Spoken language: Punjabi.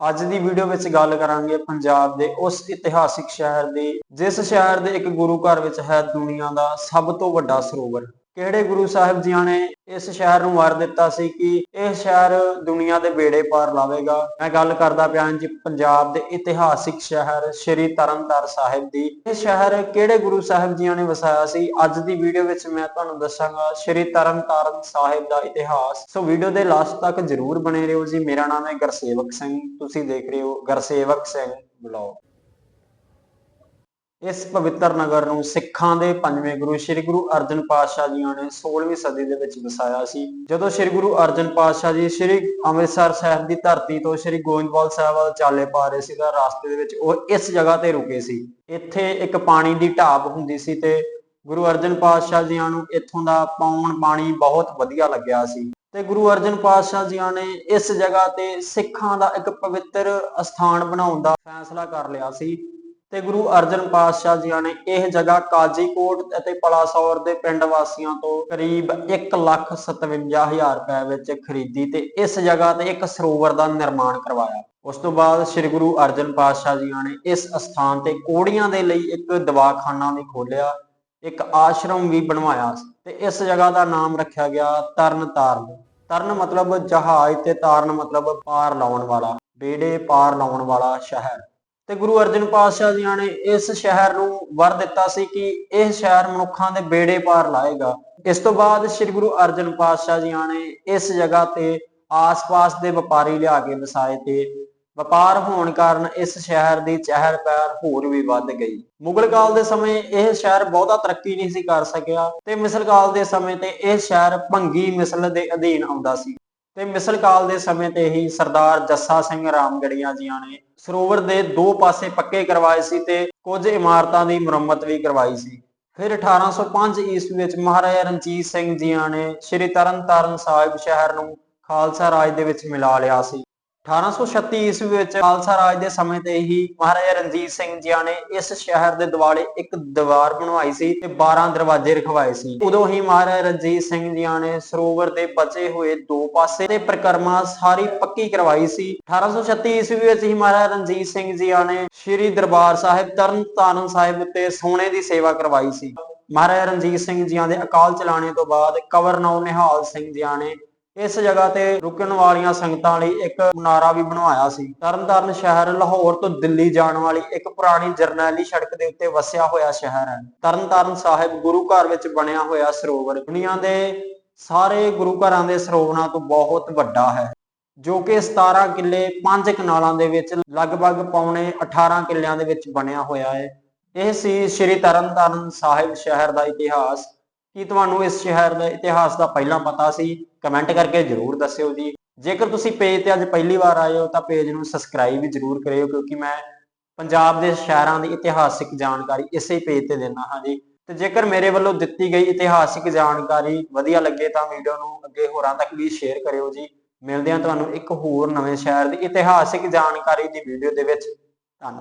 ਅੱਜ ਦੀ ਵੀਡੀਓ ਵਿੱਚ ਗੱਲ ਕਰਾਂਗੇ ਪੰਜਾਬ ਦੇ ਉਸ ਇਤਿਹਾਸਿਕ ਸ਼ਹਿਰ ਦੀ, ਜਿਸ ਸ਼ਹਿਰ ਦੇ ਇੱਕ ਗੁਰੂ ਘਰ ਵਿੱਚ ਹੈ ਦੁਨੀਆ ਦਾ ਸਭ ਤੋਂ ਵੱਡਾ ਸਰੋਵਰ। ਕਿਹੜੇ ਗੁਰੂ ਸਾਹਿਬ ਜੀਆਂ ਨੇ ਇਸ ਸ਼ਹਿਰ ਨੂੰ ਵਾਰ ਦਿੱਤਾ ਸੀ ਕਿ ਇਹ ਸ਼ਹਿਰ ਦੁਨੀਆ ਦੇ ਬੇੜੇ ਪਾਰ ਲਾਵੇਗਾ? ਮੈਂ ਗੱਲ ਕਰਦਾ ਪਿਆ ਜੀ ਪੰਜਾਬ ਦੇ ਇਤਿਹਾਸਿਕ ਸ਼ਹਿਰ ਸ੍ਰੀ ਤਰਨਤਾਰਨ ਸਾਹਿਬ ਦੀ। ਇਹ ਸ਼ਹਿਰ ਕਿਹੜੇ ਗੁਰੂ ਸਾਹਿਬ ਜੀਆਂ ਨੇ ਵਸਾਇਆ ਸੀ? ਅੱਜ ਦੀ ਵੀਡੀਓ ਵਿੱਚ ਮੈਂ ਤੁਹਾਨੂੰ ਦੱਸਾਂਗਾ ਸ੍ਰੀ ਤਰਨਤਾਰਨ ਸਾਹਿਬ ਦਾ ਇਤਿਹਾਸ। ਸੋ ਵੀਡੀਓ ਦੇ ਲਾਸਟ ਤੱਕ ਜਰੂਰ ਬਣੇ ਰਹੋ ਜੀ। ਮੇਰਾ ਨਾਮ ਹੈ ਗਰਸੇਵਕ ਸਿੰਘ। ਤੁਸੀਂ ਦੇਖ ਰਹੇ ਹੋ ਗਰਸੇਵਕ ਸਿੰਘ ਬਲੌਗ। ਇਸ ਪਵਿੱਤਰ ਨਗਰ ਨੂੰ ਸਿੱਖਾਂ ਦੇ ਪੰਜਵੇਂ ਗੁਰੂ ਸ੍ਰੀ ਗੁਰੂ ਅਰਜਨ ਪਾਤਸ਼ਾਹ ਜੀਆਂ ਨੇ 16ਵੀਂ ਸਦੀ ਦੇ ਵਿੱਚ ਵਸਾਇਆ ਸੀ। ਜਦੋਂ ਸ੍ਰੀ ਗੁਰੂ ਅਰਜਨ ਪਾਤਸ਼ਾਹ ਜੀ ਸ੍ਰੀ ਅੰਮ੍ਰਿਤਸਰ ਸਾਹਿਬ ਦੀ ਧਰਤੀ ਤੋਂ ਸ੍ਰੀ ਗੋਇੰਦਵਾਲ ਸਾਹਿਬ ਵੱਲ ਚਾਲੇ ਪਾ ਰਹੇ ਸੀ ਤਾਂ ਰਾਸਤੇ ਦੇ ਵਿੱਚ ਉਹ ਇਸ ਜਗ੍ਹਾ ਤੇ ਰੁਕੇ ਸੀ। ਇੱਥੇ ਇੱਕ ਪਾਣੀ ਦੀ ਢਾਬ ਹੁੰਦੀ ਸੀ ਤੇ ਗੁਰੂ ਅਰਜਨ ਪਾਤਸ਼ਾਹ ਜੀਆਂ ਨੂੰ ਇੱਥੋਂ ਦਾ ਪੌਣ ਪਾਣੀ ਬਹੁਤ ਵਧੀਆ ਲੱਗਿਆ ਸੀ। ਤੇ ਗੁਰੂ ਅਰਜਨ ਪਾਤਸ਼ਾਹ ਜੀਆਂ ਨੇ ਇਸ ਜਗ੍ਹਾ ਤੇ ਸਿੱਖਾਂ ਦਾ ਇੱਕ ਪਵਿੱਤਰ ਅਸਥਾਨ ਬਣਾਉਣ ਦਾ ਫੈਸਲਾ ਕਰ ਲਿਆ ਸੀ। ਤੇ ਗੁਰੂ ਅਰਜਨ ਪਾਤਸ਼ਾਹ ਜੀਆਂ ਨੇ ਇਹ ਜਗ੍ਹਾ ਕਾਜੀਕੋਟ ਅਤੇ ਪਲਾਸੌਰ ਦੇ ਪਿੰਡ ਵਾਸੀਆਂ ਤੋਂ ਕਰੀਬ 157000 ਰੁਪਏ ਵਿੱਚ ਖਰੀਦੀ ਤੇ ਇਸ ਜਗ੍ਹਾ ਤੇ ਇੱਕ ਸਰੋਵਰ ਦਾ ਨਿਰਮਾਣ ਕਰਵਾਇਆ। ਉਸ ਤੋਂ ਬਾਅਦ ਸ੍ਰੀ ਗੁਰੂ ਅਰਜਨ ਪਾਤਸ਼ਾਹ ਜੀਆਂ ਨੇ ਇਸ ਅਸਥਾਨ ਤੇ ਕੋੜੀਆਂ ਦੇ ਲਈ ਇੱਕ ਦਵਾਖਾਨਾ ਵੀ ਖੋਲਿਆ ਇੱਕ ਆਸ਼ਰਮ ਵੀ ਬਣਵਾਇਆ ਤੇ ਇਸ ਜਗ੍ਹਾ ਦਾ ਨਾਮ ਰੱਖਿਆ ਗਿਆ ਤਰਨ ਤਾਰਨ। ਤਰਨ ਮਤਲਬ ਜਹਾਜ਼ ਤੇ ਤਾਰਨ ਮਤਲਬ ਪਾਰ ਲਾਉਣ ਵਾਲਾ, ਬੇੜੇ ਪਾਰ ਲਾਉਣ ਵਾਲਾ ਸ਼ਹਿਰ। ਤੇ ਗੁਰੂ ਅਰਜਨ ਪਾਤਸ਼ਾਹ ਜੀਆਂ ਨੇ ਇਸ ਸ਼ਹਿਰ ਨੂੰ ਵਰ ਦਿੱਤਾ ਸੀ ਕਿ ਇਹ ਸ਼ਹਿਰ ਮਨੁੱਖਾਂ ਦੇ ਬੇੜੇ ਪਾਰ ਲਾਏਗਾ। ਇਸ ਤੋਂ ਬਾਅਦ ਸ੍ਰੀ ਗੁਰੂ ਅਰਜਨ ਪਾਤਸ਼ਾਹ ਜੀਆਂ ਨੇ ਇਸ ਜਗ੍ਹਾ ਤੇ ਆਸ-ਪਾਸ ਦੇ ਵਪਾਰੀ ਲਿਆ ਕੇ ਵਸਾਏ ਤੇ ਵਪਾਰ ਹੋਣ ਕਾਰਨ ਇਸ ਸ਼ਹਿਰ ਦੀ ਚਹਿਲ ਪਹਿਲ ਹੋਰ ਵੀ ਵੱਧ ਗਈ। ਮੁਗਲ ਕਾਲ ਦੇ ਸਮੇਂ ਇਹ ਸ਼ਹਿਰ ਬਹੁਤਾ ਤਰੱਕੀ ਨਹੀਂ ਸੀ ਕਰ ਸਕਿਆ ਤੇ ਮਿਸਲ ਕਾਲ ਦੇ ਸਮੇਂ ਤੇ ਇਹ ਸ਼ਹਿਰ ਭੰਗੀ ਮਿਸਲ ਦੇ ਅਧੀਨ ਆਉਂਦਾ ਸੀ। ਤੇ ਮਿਸਲ ਕਾਲ ਦੇ ਸਮੇਂ ਤੇ ਹੀ ਸਰਦਾਰ ਜੱਸਾ ਸਿੰਘ ਰਾਮਗੜੀਆਂ ਜੀਆਂ ਨੇ ਸਰੋਵਰ ਦੇ ਦੋ ਪਾਸੇ ਪੱਕੇ ਕਰਵਾਏ ਸੀ ਤੇ ਕੁਝ ਇਮਾਰਤਾਂ ਦੀ ਮੁਰੰਮਤ ਵੀ ਕਰਵਾਈ ਸੀ। ਫਿਰ 1805 ਈਸਵੀ ਵਿੱਚ ਮਹਾਰਾਜਾ ਰਣਜੀਤ ਸਿੰਘ ਜੀਆਂ ਨੇ ਸ੍ਰੀ ਤਰਨਤਾਰਨ ਸਾਹਿਬ ਸ਼ਹਿਰ ਨੂੰ ਖਾਲਸਾ ਰਾਜ ਦੇ ਵਿੱਚ ਮਿਲਾ ਲਿਆ ਸੀ। 1836 ਈਸਵੀ ਵਿੱਚ ਖਾਲਸਾ ਰਾਜ ਦੇ ਸਮੇਂ ਤੇ ਹੀ ਮਹਾਰਾਜਾ ਰਣਜੀਤ ਸਿੰਘ ਜੀਆਂ ਨੇ ਇਸ ਸ਼ਹਿਰ ਦੇ ਦਿਵਾਲੇ ਇੱਕ ਦੀਵਾਰ ਬਣਵਾਈ ਸੀ ਤੇ 12 ਦਰਵਾਜ਼ੇ ਰਖਵਾਏ ਸੀ। ਉਦੋਂ ਹੀ ਮਹਾਰਾਜਾ ਰਣਜੀਤ ਸਿੰਘ ਜੀਆਂ ਨੇ ਸਰੋਵਰ ਦੇ ਬਚੇ ਹੋਏ ਦੋ ਪਾਸੇ ਤੇ ਪ੍ਰਕਰਮਾ ਸਾਰੀ ਪੱਕੀ ਕਰਵਾਈ ਸੀ। 1836 ਈਸਵੀ ਵਿੱਚ ਹੀ ਮਹਾਰਾਜਾ ਰਣਜੀਤ ਸਿੰਘ ਜੀਆਂ ਨੇ ਸ੍ਰੀ ਦਰਬਾਰ ਸਾਹਿਬ ਤਰਨਤਾਰਨ ਸਾਹਿਬ ਉੱਤੇ ਸੋਨੇ ਦੀ ਸੇਵਾ ਕਰਵਾਈ ਸੀ। ਮਹਾਰਾਜਾ ਰਣਜੀਤ ਸਿੰਘ ਜੀਆਂ ਦੇ ਅਕਾਲ ਚਲਾਣੇ ਤੋਂ ਬਾਅਦ ਕਵਰਨੌਰ ਨਿਹਾਲ ਸਿੰਘ ਜੀਆਂ ਨੇ ਇਸ ਜਗ੍ਹਾ ਤੇ ਰੁਕਣ ਵਾਲੀਆਂ ਸੰਗਤਾਂ ਲਈ ਇੱਕ ਮਨਾਰਾ ਵੀ ਬਣਵਾਇਆ ਸੀ। ਤਰਨਤਾਰਨ ਸ਼ਹਿਰ ਲਾਹੌਰ ਤੋਂ ਦਿੱਲੀ ਜਾਣ ਵਾਲੀ ਇੱਕ ਪੁਰਾਣੀ ਜਰਨੈਲੀ ਸੜਕ ਦੇ ਉੱਤੇ ਵਸਿਆ ਹੋਇਆ ਸ਼ਹਿਰ ਹੈ। ਤਰਨਤਾਰਨ ਸਾਹਿਬ ਗੁਰੂ ਘਰ ਵਿੱਚ ਬਣਿਆ ਹੋਇਆ ਸਰੋਵਰ। ਦੁਨੀਆ ਦੇ ਸਾਰੇ ਗੁਰੂ ਘਰਾਂ ਦੇ ਸਰੋਵਰਾਂ ਤੋਂ ਬਹੁਤ ਵੱਡਾ ਹੈ, ਜੋ ਕਿ 17 ਕਿੱਲੇ 5 ਕਨਾਲਾਂ ਦੇ ਵਿੱਚ ਲਗਭਗ ਪੌਣੇ 18 ਕਿੱਲਿਆਂ ਦੇ ਵਿੱਚ ਬਣਿਆ ਹੋਇਆ ਹੈ। ਇਹ ਸੀ ਸ੍ਰੀ ਤਰਨਤਾਰਨ ਸਾਹਿਬ ਸ਼ਹਿਰ ਦਾ ਇਤਿਹਾਸ। ਕੀ ਤੁਹਾਨੂੰ ਇਸ ਸ਼ਹਿਰ ਦਾ ਇਤਿਹਾਸ ਦਾ ਪਹਿਲਾਂ ਪਤਾ ਸੀ? ਕਮੈਂਟ ਕਰਕੇ ਜਰੂਰ ਦੱਸਿਓ ਜੀ। ਜੇਕਰ ਤੁਸੀਂ ਪੇਜ ਤੇ ਅੱਜ ਪਹਿਲੀ ਵਾਰ ਆਏ ਹੋ, ਤਾਂ ਪੇਜ ਨੂੰ ਸਬਸਕ੍ਰਾਈਬ ਵੀ ਜਰੂਰ ਕਰਿਓ, ਕਿਉਂਕਿ ਮੈਂ ਪੰਜਾਬ ਦੇ ਸ਼ਹਿਰਾਂ ਦੀ ਇਤਿਹਾਸਿਕ ਜਾਣਕਾਰੀ ਇਸੇ ਪੇਜ ਤੇ ਦਿੰਦਾ ਹਾਂ ਜੀ। ਤੇ ਜੇਕਰ ਮੇਰੇ ਵੱਲੋਂ ਦਿੱਤੀ ਗਈ ਇਤਿਹਾਸਿਕ ਜਾਣਕਾਰੀ ਵਧੀਆ ਲੱਗੇ, ਤਾਂ ਵੀਡੀਓ ਨੂੰ ਅੱਗੇ ਹੋਰਾਂ ਤੱਕ ਵੀ ਸ਼ੇਅਰ ਕਰਿਓ ਜੀ। ਮਿਲਦੇ ਹਾਂ ਤੁਹਾਨੂੰ ਇੱਕ ਹੋਰ ਨਵੇਂ ਸ਼ਹਿਰ ਦੀ ਇਤਿਹਾਸਿਕ ਜਾਣਕਾਰੀ ਦੀ ਵੀਡੀਓ ਦੇ ਵਿੱਚ। ਧੰਨਵਾਦ।